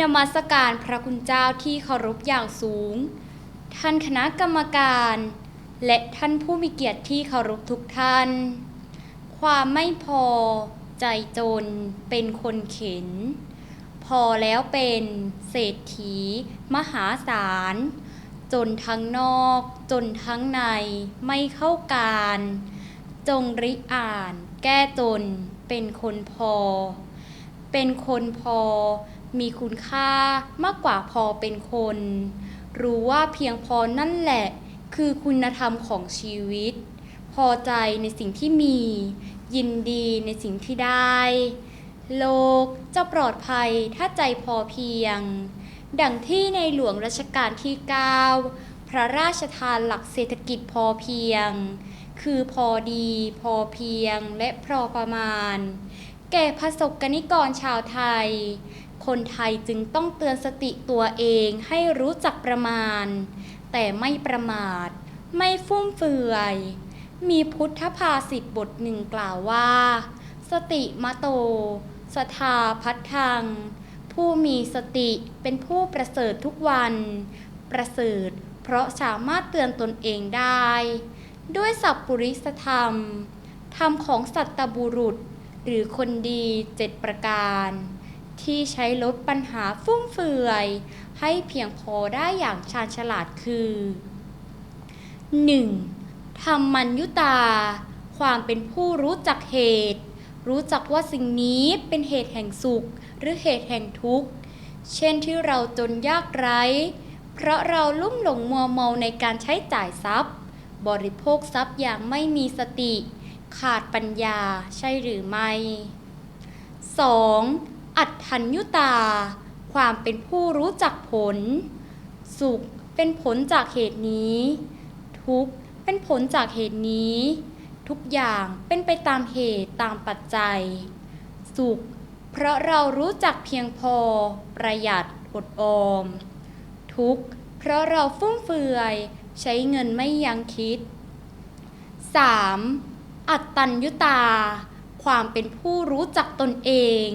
นมัสการพระคุณเจ้าที่เคารพอย่างสูง ท่านคณะกรรมการ และท่านผู้มีเกียรติที่เคารพทุกท่าน ความไม่พอใจจนเป็นคนเข็น พอแล้วเป็นเศรษฐี มหาศาล จนทั้งนอก จนทั้งในไม่เข้าการ จงริอ่าน แก้จนเป็นคนพอ เป็นคนพอ มีคุณค่ามากกว่าพอเป็นคน รู้ว่าเพียงพอนั่นแหละ คือคุณธรรมของชีวิต พอใจในสิ่งที่มี ยินดีในสิ่งที่ได้ โลกจะปลอดภัยถ้าใจพอเพียง ดังที่ในหลวงรัชกาลที่ 9 พระราชทานหลักเศรษฐกิจพอเพียง คือพอดีพอเพียงและพอประมาณ แก่ประสบกนิกรชาวไทย คนไทยจึงต้องเตือนสติตัวเองให้รู้จักประมาณ แต่ไม่ประมาท ไม่ฟุ่มเฟือย มีพุทธภาษิตบทหนึ่งกล่าวว่า สติมะโต สทาพัทธัง ผู้มีสติเป็นผู้ประเสริฐทุกวัน ประเสริฐเพราะสามารถเตือนตนเองได้ ด้วยสัพปุริสธรรม ธรรมของสัตตบุรุษ หรือคนดีเจ็ดประการ ที่ใช้ลดปัญหาฟุ่มเฟือย ให้เพียงพอได้อย่างชาญฉลาดคือ 1. ธรรมัญยุตา ความเป็นผู้รู้จักเหตุ รู้จักว่าสิ่งนี้เป็นเหตุแห่งสุข หรือเหตุแห่งทุกข์ เช่นที่เราจนยากไร้ เพราะเราลุ่มหลงมัวเมาในการใช้จ่ายทรัพย์ บริโภคทรัพย์อย่างไม่มีสติ ขาดปัญญาใช่หรือไม่ 2. อัตถัญยุตา ความเป็นผู้รู้จักผล สุขเป็นผลจากเหตุนี้ ทุกข์เป็นผลจากเหตุนี้ ทุกอย่างเป็นไปตามเหตุตามปัจจัย สุข เพราะเรารู้จักเพียงพอ ประหยัดอดออม ทุกข์ เพราะเราฟุ่มเฟือย ใช้เงินไม่ยั้งคิด 3. อัตตัญยุตา ความเป็นผู้รู้จักตนเอง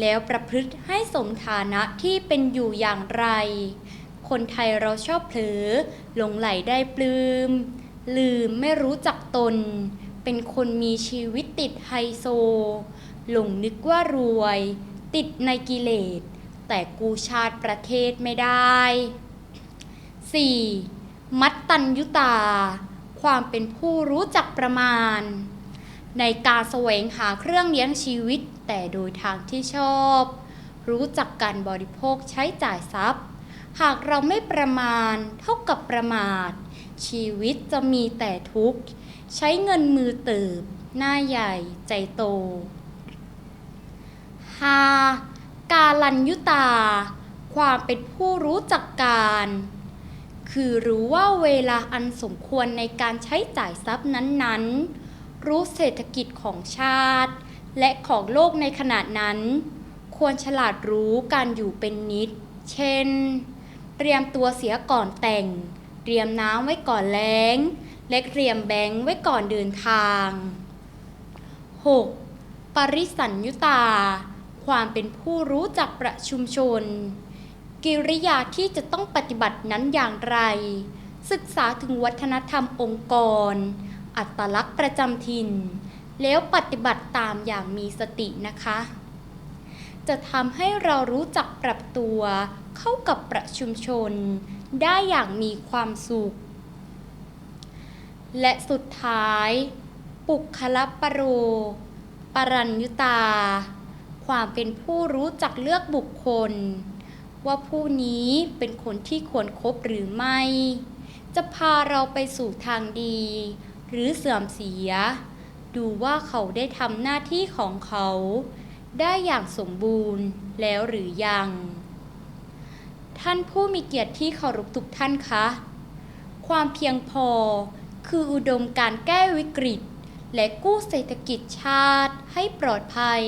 แล้วประพฤติให้สมฐานะที่เป็นอยู่อย่างไร คนไทยเราชอบเผลอหลงไหลได้ปลืม้ม ลืมไม่รู้จักตน เป็นคนมีชีวิตติดไฮโซ หลงนึกว่ารวย ติดในกิเลส แต่กูชาติประเทศไม่ได้ 4. มัตตัญยุตา ความเป็นผู้รู้จักประมาณ ในการแสวงหาเครื่องเลี้ยงชีวิต แต่โดยทางที่ชอบ รู้จักการบริโภคใช้จ่ายทรัพย์ หากเราไม่ประมาณเท่ากับประมาท ชีวิตจะมีแต่ทุกข์ ใช้เงินมือเติบ หน้าใหญ่ใจโต 5. กาลัญยุตา ความเป็นผู้รู้จักการ คือรู้ว่าเวลาอันสมควรในการใช้จ่ายทรัพย์นั้นๆ รู้เศรษฐกิจของชาติ และของโลกในขณะนั้น ควรฉลาดรู้การอยู่เป็นนิด เช่น เตรียมตัวเสียก่อนแต่ง เตรียมน้ำไว้ก่อนแล้ง และเตรียมแบงค์ไว้ก่อนเดินทาง 6. ปริสัญยุตา ความเป็นผู้รู้จักประชุมชน กิริยาที่จะต้องปฏิบัตินั้นอย่างไร ศึกษาถึงวัฒนธรรมองค์กร อัตลักษณ์ประจำถิ่น แล้วปฏิบัติตามอย่างมีสตินะคะ จะทำให้เรารู้จักปรับตัวเข้ากับประชุมชน ได้อย่างมีความสุข และสุดท้าย ปุคละปโร ปรัญยุตา ความเป็นผู้รู้จักเลือกบุคคล ว่าผู้นี้เป็นคนที่ควรครบหรือไม่ จะพาเราไปสู่ทางดี หรือเสื่อมเสีย ดูว่าเขาได้ทำหน้าที่ของเขา ได้อย่างสมบูรณ์แล้วหรือยัง ท่านผู้มีเกียรติที่เคารพทุกท่านคะ ความเพียงพอคืออุดมการแก้วิกฤต และกู้เศรษฐกิจชาติให้ปลอดภัย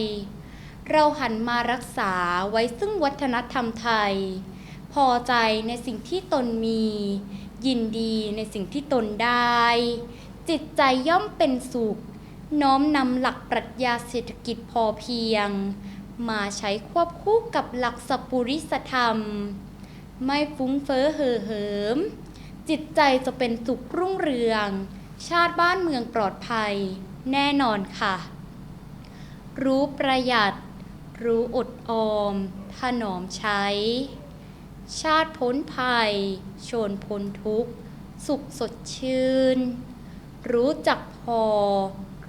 เราหันมารักษาไว้ซึ่งวัฒนธรรมไทย พอใจในสิ่งที่ตนมี ยินดีในสิ่งที่ตนได้ จิตใจย่อมเป็นสุข น้อมนำหลักปรัชญาเศรษฐกิจพอเพียง มาใช้ควบคู่กับหลักสัพปุริสธรรม ไม่ฟุ้งเฟ้อเห่อเหิม จิตใจจะเป็นสุขรุ่งเรือง ชาติบ้านเมืองปลอดภัย แน่นอนค่ะ รู้ประหยัด รู้อดออม ถนอมใช้ ชาติพ้นภัย ชนพ้นทุกข์ สุขสดชื่น รู้จักพอ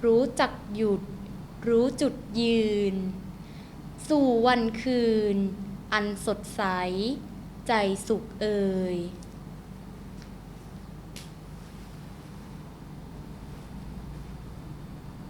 รู้จักหยุด รู้จุดยืน สู่วันคืน อันสดใส ใจสุขเอ่ย